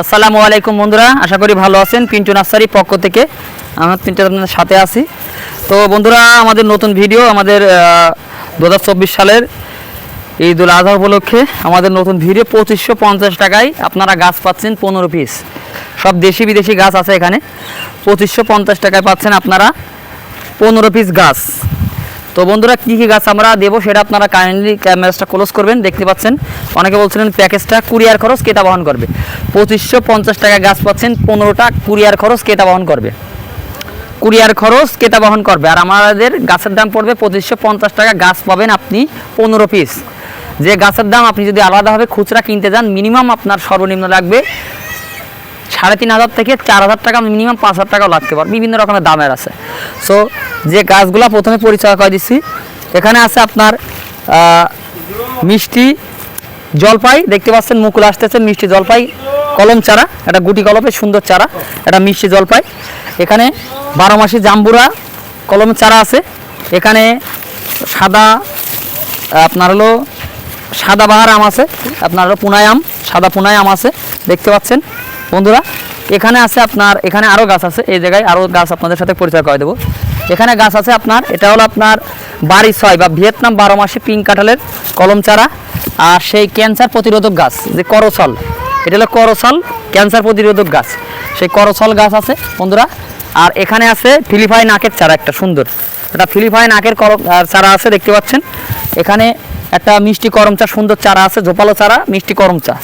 আসসালামু আলাইকুম বন্ধুরা, আশা করি ভালো আছেন পিন্টু নার্সারি পক্ষ থেকে। আমার তিনটে আপনাদের সাথে আছি। তো বন্ধুরা, আমাদের নতুন ভিডিও আমাদের দু হাজার চব্বিশ সালের ঈদুল আজহা উপলক্ষে আমাদের নতুন ভিডিও পঁচিশশো পঞ্চাশ টাকায় আপনারা গাছ পাচ্ছেন পনেরো পিস সব দেশি বিদেশি গাছ আছে এখানে। পঁচিশশো পঞ্চাশ টাকায় পাচ্ছেন আপনারা পনেরো পিস গাছ। তো বন্ধুরা, কী কী গাছ আমরা দেবো সেটা আপনারা কাইন্ডলি ক্যামেরাটা ক্লোজ করবেন, দেখতে পাচ্ছেন। অনেকে বলছিলেন প্যাকেজটা কুরিয়ার খরচ কেটা বহন করবে? পঁচিশশো পঞ্চাশ টাকা গাছ পাচ্ছেন, পনেরোটা কুরিয়ার খরচ কেটা বহন করবে? কুরিয়ার খরচ কেটা বহন করবে? আর আমাদের গাছের দাম পড়বে পঁচিশশো পঞ্চাশ টাকা, গাছ পাবেন আপনি পনেরো পিস যে গাছের দাম আপনি যদি আলাদাভাবে খুচরা কিনতে যান মিনিমাম আপনার সর্বনিম্ন লাগবে সাড়ে তিন হাজার থেকে চার হাজার টাকা মিনিমাম পাঁচ হাজার টাকাও লাগতে পারে। বিভিন্ন রকমের দামের আছে। সো যে গাছগুলো প্রথমে পরিচয় করে দিচ্ছি এখানে আছে আপনার মিষ্টি জলপাই, দেখতে পাচ্ছেন মুকুল আসতেছে, মিষ্টি জলপাই কলম চারা, এটা গুটি কলমে সুন্দর চারা, এটা মিষ্টি জলপাই। এখানে বারো মাসি জাম্বুরা কলম চারা আছে। এখানে সাদা, আপনার হলো সাদা বাহার আম আছে, আপনার হলো পুনাই আম, সাদা পুনাই আম আছে, দেখতে পাচ্ছেন বন্ধুরা। এখানে আছে আপনার, এখানে আরও গাছ আছে, এই জায়গায় আরও গাছ আপনাদের সাথে পরিচয় করে দেবো। এখানে গাছ আছে আপনার, এটা হলো আপনার বাড়ি ছয় বা ভিয়েতনাম বারো মাসে পিঙ্ক কাঁঠালের কলম চারা। আর সেই ক্যান্সার প্রতিরোধক গাছ, যে করসল এটা হলো করসল ক্যান্সার প্রতিরোধক গাছ। সেই করসল গাছ আছে, বন্ধুরা। আর এখানে আছে ফিলিপাই নাকের চারা, একটা সুন্দর। এটা ফিলিপাই নাকের কর চারা আছে, দেখতে পাচ্ছেন। এখানে একটা মিষ্টি করম চা, সুন্দর চারা আছে, ঝোপালো চারা, মিষ্টি করম চা।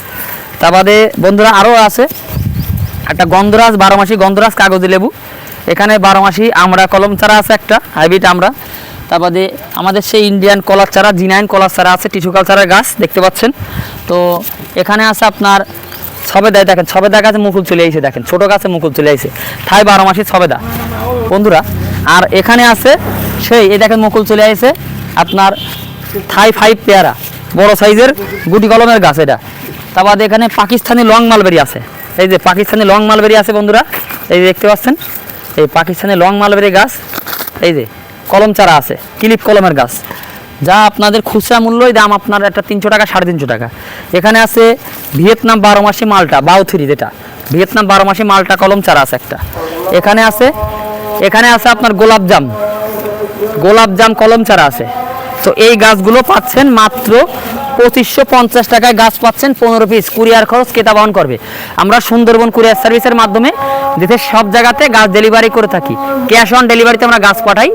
তা বাদে বন্ধুরা আরও আছে, একটা গন্ধরাজ, বারো মাসি গন্ধরাজ, কাগজি লেবু। এখানে বারো মাসি, আমরা কলম চারা আছে একটা, হাইব্রিড আমরা। তার বাদে আমাদের সেই ইন্ডিয়ান কলার চারা জিনাইন কলার চারা আছে, টিস্যু কালচারের গাছ, দেখতে পাচ্ছেন। তো এখানে আছে আপনার সবেদা দেখেন সবেদা গাছে মুকুল চলে আইছে, দেখেন, ছোট গাছে মুকুল চলে আইছে। থাই বারো মাসি সবেদা বন্ধুরা। আর এখানে আছে সেই, এই দেখেন, মুকুল চলে আইছে, আপনার থাই ফাইভ পেয়ারা, বড় সাইজের গুটি কলমের গাছ এটা। তার বাদে এখানে পাকিস্তানি লং মালবেরি আছে। এই যে পাকিস্তানি লং মালবেরি আছে, বন্ধুরা, এই দেখতে পাচ্ছেন। এই পাকিস্তানি লং মালবেরি গাছ, এই যে কলম চারা আছে, ক্লিপ কলমের গাছ। যা আপনাদের খুচরা মূল্যই, দাম আপনার একটা তিনশো টাকা, সাড়ে তিনশো টাকা। এখানে আছে ভিয়েতনাম বারো মাসি মালটা বাউথুরি যেটা। ভিয়েতনাম বারো মাসি মালটা, কলম চারা আছে একটা। এখানে আছে এখানে আছে আপনার গোলাপজাম গোলাপজাম কলম চারা আছে। তো এই গাছগুলো পাচ্ছেন মাত্র পঁচিশশো পঞ্চাশ টাকায় গাছ পাচ্ছেন, পনেরো পিস কুরিয়ার খরচ কেতা বহন করবে। আমরা সুন্দরবন কুরিয়ার সার্ভিসের মাধ্যমে দেশের সব জায়গাতে গাছ ডেলিভারি করে থাকি। ক্যাশ অন ডেলিভারিতে আমরা গাছ পাঠাই।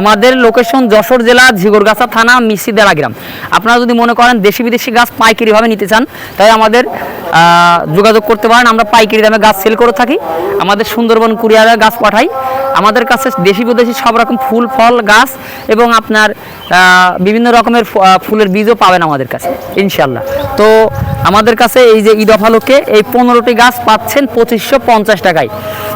আমাদের লোকেশন যশোর জেলা, ঝিগরগাছা থানা, মিসিদেলা গ্রাম। আপনারা যদি মনে করেন দেশি বিদেশি গাছ পাইকারিভাবে নিতে চান তাই আমাদের যোগাযোগ করতে পারেন। আমরা পাইকারি দামে গাছ সেল করে থাকি। আমাদের সুন্দরবন কুরিয়ারে গাছ পাঠাই। আমাদের কাছে দেশি বিদেশি সব রকম ফুল, ফল, গাছ এবং আপনার বিভিন্ন রকমের ফুলের বীজও পাবেন আমাদের কাছে। ইনশাল্লাহ তো আমাদের কাছে এই যে ঈদ অফালোকে এই পনেরোটি গাছ পাচ্ছেন পঁচিশশো পঞ্চাশ টাকায়।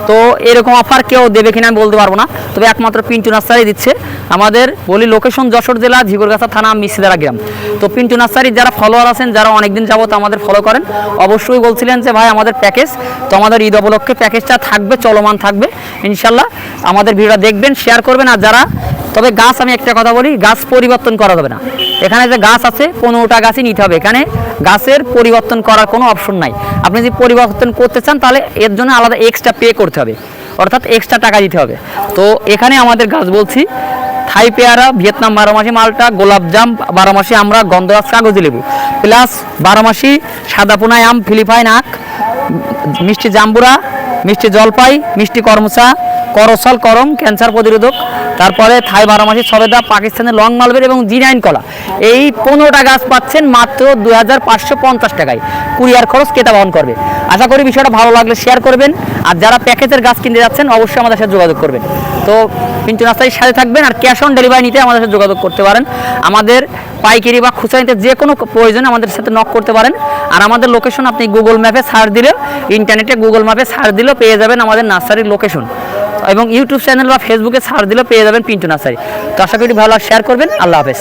তো এরকম অফার কেউ দেবে কিনা আমি বলতে পারব না। তবে একমাত্র পিন্টু নার্সারি দিচ্ছে। আমাদের বলি লোকেশন যশোর জেলা ঝিগরগাছা থানা মিসিদারা গ্রাম। তো পিন্টু নার্সারির যারা ফলোয়ার আছেন, যারা অনেকদিন যাবত আমাদের ফলো করেন, অবশ্যই বলছিলেন যে, ভাই, আমাদের প্যাকেজ। তো আমাদের ঈদ উপলক্ষে প্যাকেজটা থাকবে, চলমান থাকবে। ইনশাল্লাহ আমাদের ভিডিওটা দেখবেন, শেয়ার করবেন। আর যারা তবে গাছ আমি একটা কথা বলি, গাছ পরিবর্তন করা যাবে না। এখানে যে গাছ আছে, পনেরোটা গাছই নিতে হবে। এখানে গাছের পরিবর্তন করার কোনো অপশন নাই। আপনি যদি পরিবর্তন করতে চান, তাহলে এর জন্য আলাদা এক্সট্রা পে করতে হবে। অর্থাৎ এক্সট্রা টাকা দিতে হবে। তো এখানে আমাদের গাছ বলছি, থাই পেয়ারা, ভিয়েতনাম বারোমাসি মালটা গোলাপজাম বারোমাসি আমরা, গন্ধরাজ কাগজি লেবু। প্লাস বারোমাসি সাদাপোনায় আম, ফিলিপাইন আখ, মিষ্টি জাম্বুরা, মিষ্টি জলপাই, মিষ্টি করমচা করসল করম, ক্যান্সার প্রতিরোধক। তারপরে থাই বারোমাসি সবেদা, পাকিস্তানের লং মালবের এবং জিনাইন কলা। এই পনেরোটা গাছ পাচ্ছেন মাত্র দুই হাজার পাঁচশো পঞ্চাশ টাকায়। কুরিয়ার খরচ কেটা বহন করবে। আশা করি বিষয়টা ভালো লাগলে শেয়ার করবেন। আর যারা প্যাকেজের গাছ কিনতে যাচ্ছেন, অবশ্যই আমাদের সাথে যোগাযোগ করবেন। তো পিন্টু নাস্তারির সাথে থাকবেন আর ক্যাশ অন ডেলিভারি নিতে আমাদের সাথে যোগাযোগ করতে পারেন। আমাদের পাইকারি বা খুচরা নিতে যে কোনো প্রয়োজনে আমাদের সাথে নক করতে পারেন। আর আমাদের লোকেশন আপনি গুগল ম্যাপে সার্চ দিলে ইন্টারনেটে গুগল ম্যাপে সার্চ দিলেও পেয়ে যাবেন আমাদের নার্সারির লোকেশন এবং ইউটিউব চ্যানেল বা ফেসবুকে সার্চ দিলেও পেয়ে যাবেন পিন্টু নার্সারি। তো আশা করি ভালো শেয়ার করবেন। আল্লাহ হাফেজ।